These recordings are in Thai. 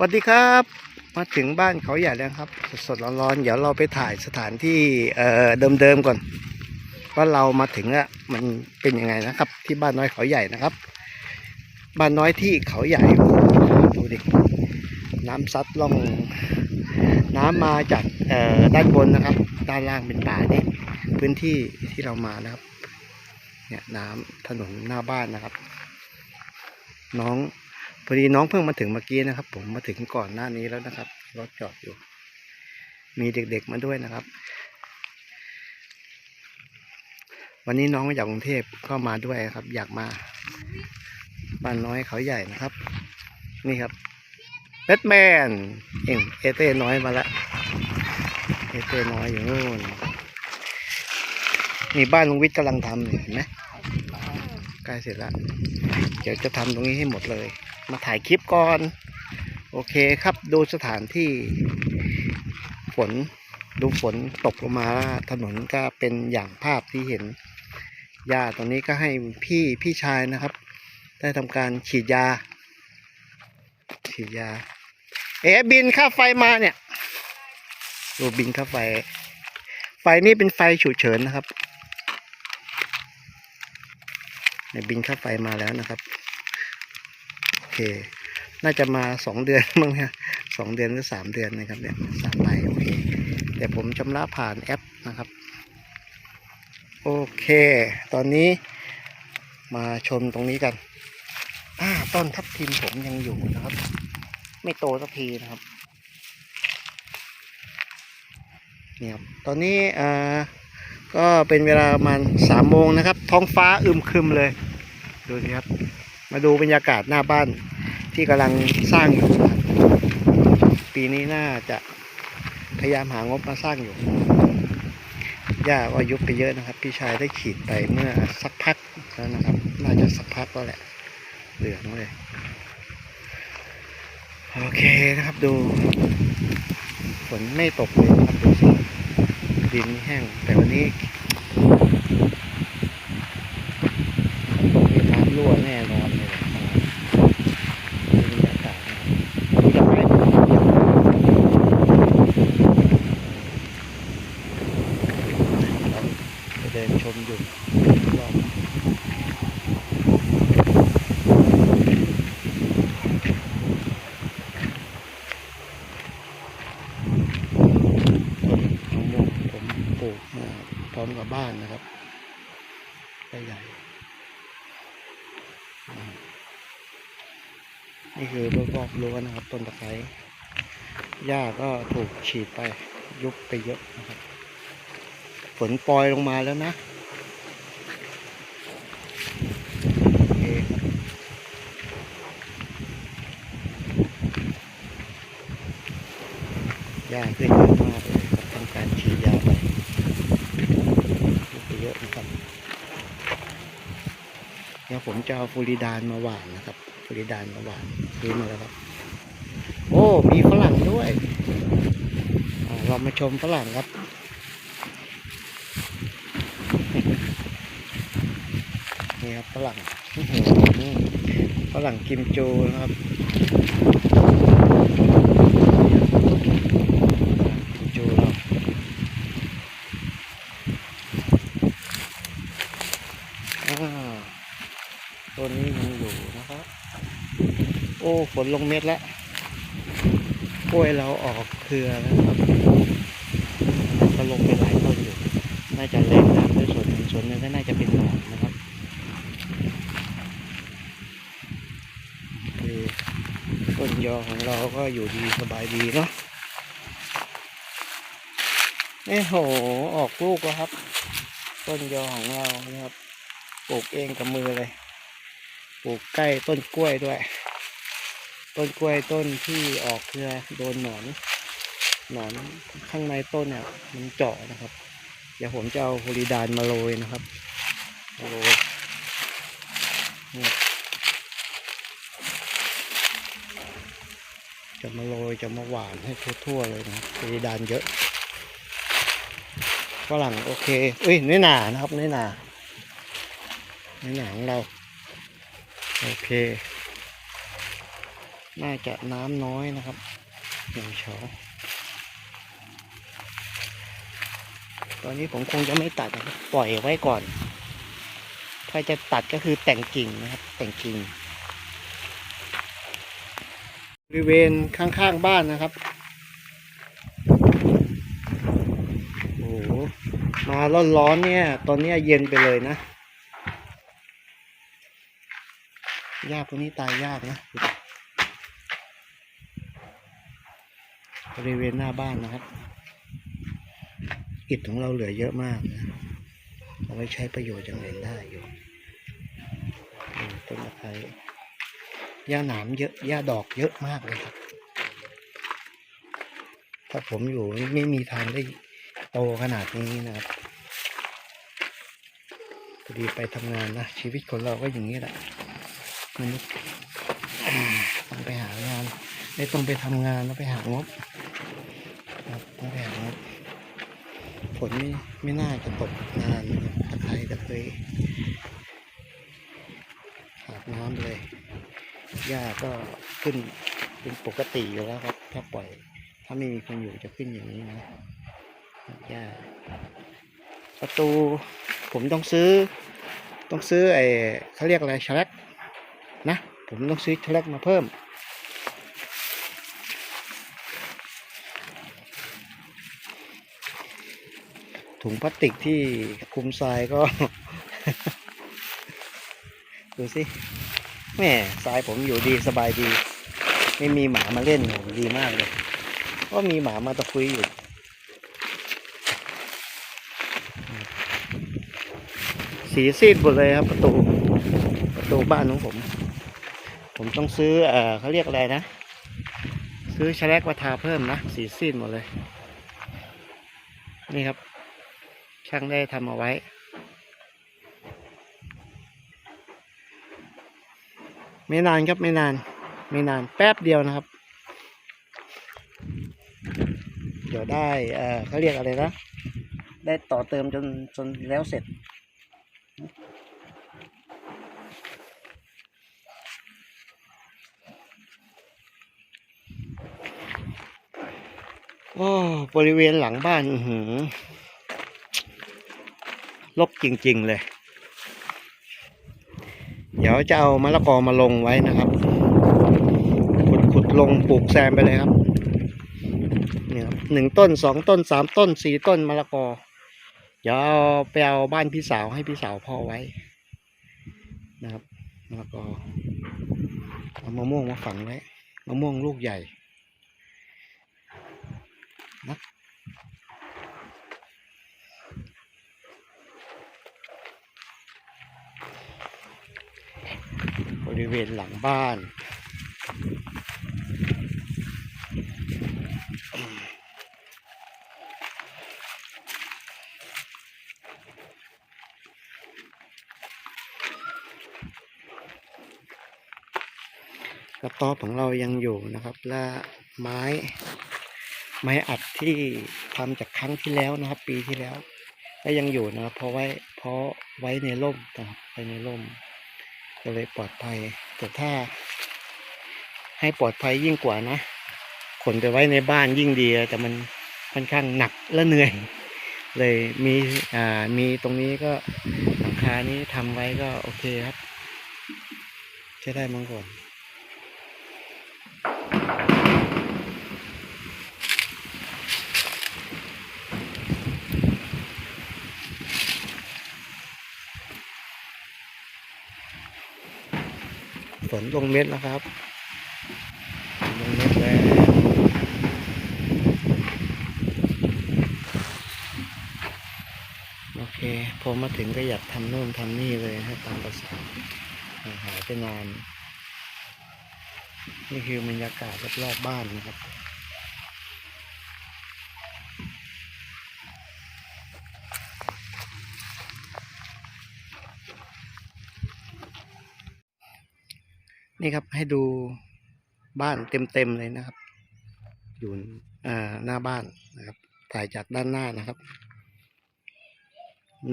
สวัสดีครับ มาถึงบ้านเขาใหญ่แล้วครับ สดๆร้อนๆเดี๋ยวเราไปถ่ายสถานที่เเดิมๆก่อนว่าเรามาถึงอะมันเป็นยังไงนะครับ ที่บ้านน้อยเขาใหญ่นะครับ บ้านน้อยที่เขาใหญ่ดูดิน้ำซัดล่องน้ำมาจากด้านบนนะครับ ด้านล่างเป็นป่านี่พื้นที่ที่เรามานะครับ เนี่ยน้ำถนนหน้าบ้านนะครับ น้อง พอดีน้องเพิ่งมาถึงเมื่อกี้นะครับ ผมมาถึงก่อนหน้านี้แล้วนะครับรถจอดอยู่ มีเด็กๆมาด้วยนะครับ วันนี้น้องมาจากกรุงเทพก็มาด้วยครับ อยากมาบ้านน้อยเขาใหญ่นะครับ นี่ครับแบทแมนเองเอเต้น้อยมาละเอเต้น้อยอยู่นู่นนี่บ้านลุงวิทย์กำลังทำเห็นไหมใกล้เสร็จแล้ว เดี๋ยวจะทำตรงนี้ให้หมดเลย มาถ่ายคลิปก่อน โอเคครับดูสถานที่ฝนดูฝนตกลงมาถนนก็เป็นอย่างภาพที่เห็นหญ้าตรงนี้ก็ให้พี่พี่ชายนะครับ ได้ทำการฉีดยา ฉีดยา เอ๋บินค่าไฟมาเนี่ยดูบินค่าไฟ ไฟนี่เป็นไฟฉุกเฉินนะครับเนี่ยบินค่าไฟมาแล้วนะครับ เค น่าจะมาสองเดือนมั้งฮะสองเดือนหรือสามเดือนนะครับเนี่ยสามใบโอเคเดี๋ยวผมชำระผ่านแอปนะครับ โอเค ตอนนี้มาชมตรงนี้กันอ่าต้นทับทิมผมยังอยู่นะครับ ไม่โตสักทีนะครับเนี่ยครับตอนนี้อ่าก็เป็นเวลาประมาณสามโมงนะครับ ท้องฟ้าอึมครึมเลย ดูสิครับ มาดูบรรยากาศหน้าบ้านที่กำลังสร้างอยู่ ปีนี้น่าจะพยายามหางบมาสร้างอยู่หญ้าก็ยุบไปเยอะนะครับ พี่ชายได้ขีดไปเมื่อสักพักแล้วนะครับ น่าจะสักพักก็แหละ เหลืองเลยโอเคนะครับดู ฝนไม่ตกเลยนะครับดูสิดินแห้งแต่วันนี้ตกมีน้ำรั่วแน่นอนเลยดูบรรยากาศนะครับดูจากไม้เราจะเดินชมอยู่รอบต้นมะม่วงผมปลูกมา พร้อมกับบ้านนะครับใหญ่นี่คือรอบๆรั้วนะครับ ต้นตะไคร้หญ้าก็ถูกฉีดไปยุบไปเยอะนะครับ ฝนปล่อยลงมาแล้วนะโอเคหญ้าขึ้นเยอะมากเลยครับทำการฉีดยาไปยุบไปเยอะนะครับเดี๋ ยวผมจะเอาฟูริดานมาหวานนะครับฟูริดานมาหวานซื้อมาแล้วครับ โอ้มีฝรั่งด้วยเรามาชมฝรั่งครับนี่ครับฝรั่งฝรั่งกิมจูนะครับกิมจูเราอ่า ตัวนี้ยังอยู่นะครับ โอ้ฝนลงเม็ดแล้วกล้วยเราออกเครือแล้วครับก็ลงไปหลายต้นอยู่ น่าจะเล็กนะด้วยส่วนหนึ่งส่วนหนึงก็น่าจะเป็นหนอนนะครับคือต้นยอของเราก็อยู่ดีสบายดีเนาะนี่โห ออกลูกแล้วครับ ต้นยอของเรานะครับ ปลูกเองกับมือเลย ปลูกใกล้ต้นกล้วยด้วย ต้นกล้วยต้นที่ออกเครือโดนหนอน หนอนข้างในต้นเนี่ยมันเจาะนะครับ เดี๋ยวผมจะเอาโฮลิดานมาโรยนะครับมาโรยจะมาโรยจะมาหวานให้ทั่วๆเลยนะโฮลิดานเยอะฝรั่งโอเคเอ้ยน้อยหนานะครับน้อยหนาน้อยหนาของเรา โอเค น่าจะน้ำน้อยนะครับหนึ่งเฉาตอนนี้ผมคงจะไม่ตัดนะครับปล่อยไว้ก่อน ถ้าจะตัดก็คือแต่งกิ่งนะครับ แต่งกิ่งบริเวณข้างๆบ้านนะครับ โอ้โหมาร้อนๆเนี่ย ตอนนี้เย็นไปเลยนะ หญ้าพวนี้ตายยากนะ บริเวณหน้าบ้านนะครับ อิฐของเราเหลือเยอะมากนะ เอาไว้ใช้ประโยชน์อย่างอื่นได้อยู่ ต้นตะไคร้หญ้าหนามเยอะหญ้าดอกเยอะมากเลยครับ ถ้าผมอยู่ไม่มีทางได้โตขนาดนี้นะครับพอดีไปทำงานนะ ชีวิตคนเราก็อย่างนี้แหละ มนุษย์อืมต้องไปหางานไม่ต้องไปทำงานแล้วไปหางบครับต้องไปหางบฝนไม่ไม่น่าจะตกนานนะครับตะไคร้ตะเคยหาบน้ำเลยหญ้าก็ขึ้นเป็นปกติอยู่แล้วครับ ถ้าปล่อย ถ้าไม่มีคนอยู่จะขึ้นอย่างนี้นะหญ้าประตูผมต้องซื้อ ต้องซื้อไอ้เขาเรียกอะไรชลัก นะ ผมต้องซื้อชลักมาเพิ่ม ถุงพลาสติกที่คุมทรายก็ ดูสิแม่ทรายผมอยู่ดีสบายดี ไม่มีหมามาเล่นโหดีมากเลยก็มีหมามาตะคุยอยู่สีซีดหมดเลยครับประตูประตูบ้านของผม ผมต้องซื้อเอ่อเขาเรียกอะไรนะ ซื้อชะแลกมาทาเพิ่มนะ สีซีดหมดเลย นี่ครับ ช่างได้ทำเอาไว้ ไม่นานครับไม่นาน ไม่นานแป๊บเดียวนะครับ เดี๋ยวได้เอ่อเขาเรียกอะไรนะ ได้ต่อเติมจนจนแล้วเสร็จ โอ้ บริเวณหลังบ้านหือลกจริง ๆ เลย เดี๋ยวจะเอามะละกอมาลงไว้นะครับ ขุดขุดลงปลูกแซมไปเลยครับเนี่ยหนึ่งต้นสองต้นสามต้นสี่ต้นมะละกอ เดี๋ยวเอาไปเอาบ้านพี่สาวให้พี่สาวพ่อไว้ นะครับมะละกอเอามะม่วงมาฝังไว้มะม่วงลูกใหญ่ นะบริเวณหลังบ้านกระต๊อบของเรายังอยู่นะครับและไม้ ไม้อัดที่ทำจากครั้งที่แล้วนะครับ ปีที่แล้ว ก็ยังอยู่นะครับ เพราะไว้เพราะไว้ในร่มนะครับไว้ในร่ม ก็เลยปลอดภัย แต่ถ้า ให้ปลอดภัยยิ่งกว่านะขนไปไว้ในบ้านยิ่งดี แต่มันค่อนข้างหนักและเหนื่อย เลยมีอ่ามีตรงนี้ก็หลังคานี้ทำไว้ก็โอเคครับใช้ได้มั้งก่อน ฝนลงเม็ดแล้วครับลงเม็ดแล้วโอเคพอมาถึงก็อยากทำโน่นทำนี่เลยให้ตามประสาหายไปนาน นี่คือบรรยากาศรอบๆบ้านนะครับ นี่ครับให้ดูบ้านเต็มๆเลยนะครับ อยู่อ่าหน้าบ้านนะครับ ถ่ายจากด้านหน้านะครับ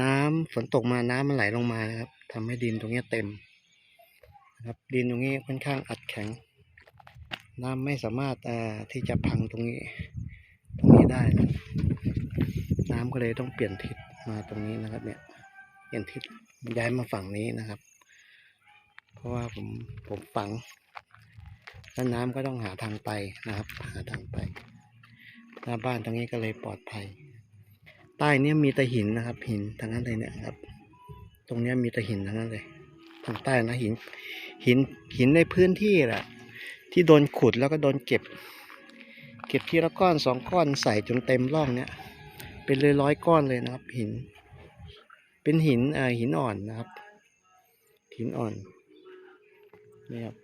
น้ำฝนตกมาน้ำมันไหลลงมานะครับทำให้ดินตรงเนี้ยเต็มนะครับ ดินตรงนี้ค่อนข้างอัดแข็ง น้ำไม่สามารถอ่าที่จะพังตรงนี้ ตรงนี้ได้นะน้ำก็เลยต้องเปลี่ยนทิศมาตรงนี้นะครับ เนี่ยเปลี่ยนทิศย้ายมาฝั่งนี้นะครับ เพราะว่าผมผมฝังแล้วน้ำก็ต้องหาทางไปนะครับ หาทางไปหน้าบ้านตรงนี้ก็เลยปลอดภัย ใต้เนี้มีต่หินนะครับ หินทั้งนั้นเลยเนี่ยครับ ตรงเนี้ยมีต่หินทั้งนั้นเลยทางใต้นะหิน หินหินในพื้นที่แหละที่โดนขุดแล้วก็โดนเก็บ เก็บทีละก้อนสองก้อนใส่จนเต็มร่องเนี่ยเป็นเลยร้อยก้อนเลยนะครับ หิน เป็นหินเอ่อหินอ่อนนะครับ หินอ่อน นี่ครับ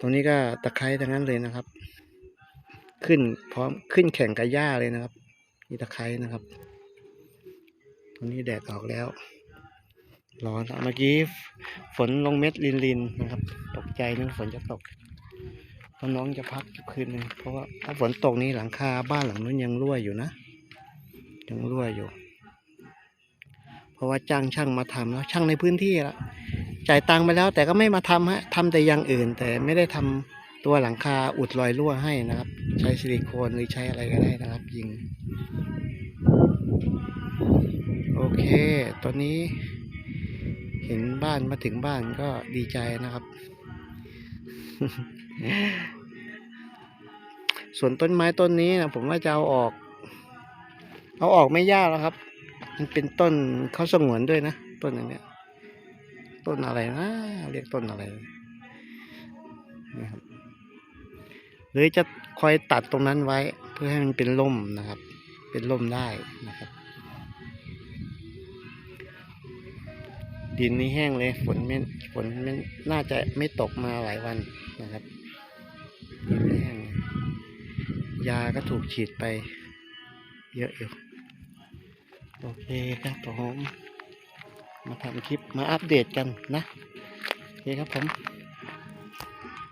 ตรงนี้ก็ตะไคร้ทั้งนั้นเลยนะครับ ขึ้นพร้อมขึ้นแข่งกับหญ้าเลยนะครับนี่ตะไคร้นะครับ ตรงนี้แดดออกแล้ว ร้อนเมื่อกี้ฝนลงเม็ดลินลินนะครับ ตกใจนึกฝนจะตกเพราะน้องจะพักคืนนึงเพราะว่าถ้าฝนตกนี่หลังคาบ้านหลังนู้นยังรั่วอยู่นะยังรั่วอยู่ เพราะว่าจ้างช่างมาทำแล้วช่างในพื้นที่ละ จ่ายตังค์ไปแล้ว แต่ก็ไม่มาทำฮะทำแต่อย่างอื่น แต่ไม่ได้ทำตัวหลังคาอุดรอยรั่วให้นะครับ ใช้ซิลิโคนหรือใช้อะไรก็ได้นะครับ ยิง โอเค ตอนนี้ เห็นบ้านมาถึงบ้านก็ดีใจนะครับ ส่วนต้นไม้ต้นนี้นะผมว่าจะเอาออก เอาออกไม่ยากแล้วครับ มันเป็นต้นเขาสงวนด้วยนะ ต้นอันเนี้ย ต้นอะไรนะเรียกต้นอะไรนี่ครับหรือจะคอยตัดตรงนั้นไว้ เพื่อให้มันเป็นร่มนะครับ เป็นร่มได้นะครับ ดินนี่แห้งเลยฝนไม่ฝนไม่น่าจะไม่ตกมาหลายวันนะครับดินแห้งยยาก็ถูกฉีดไป เยอะอยู่โอเคครับผม มาทำคลิปมาอัปเดตกันนะโอเคครับผม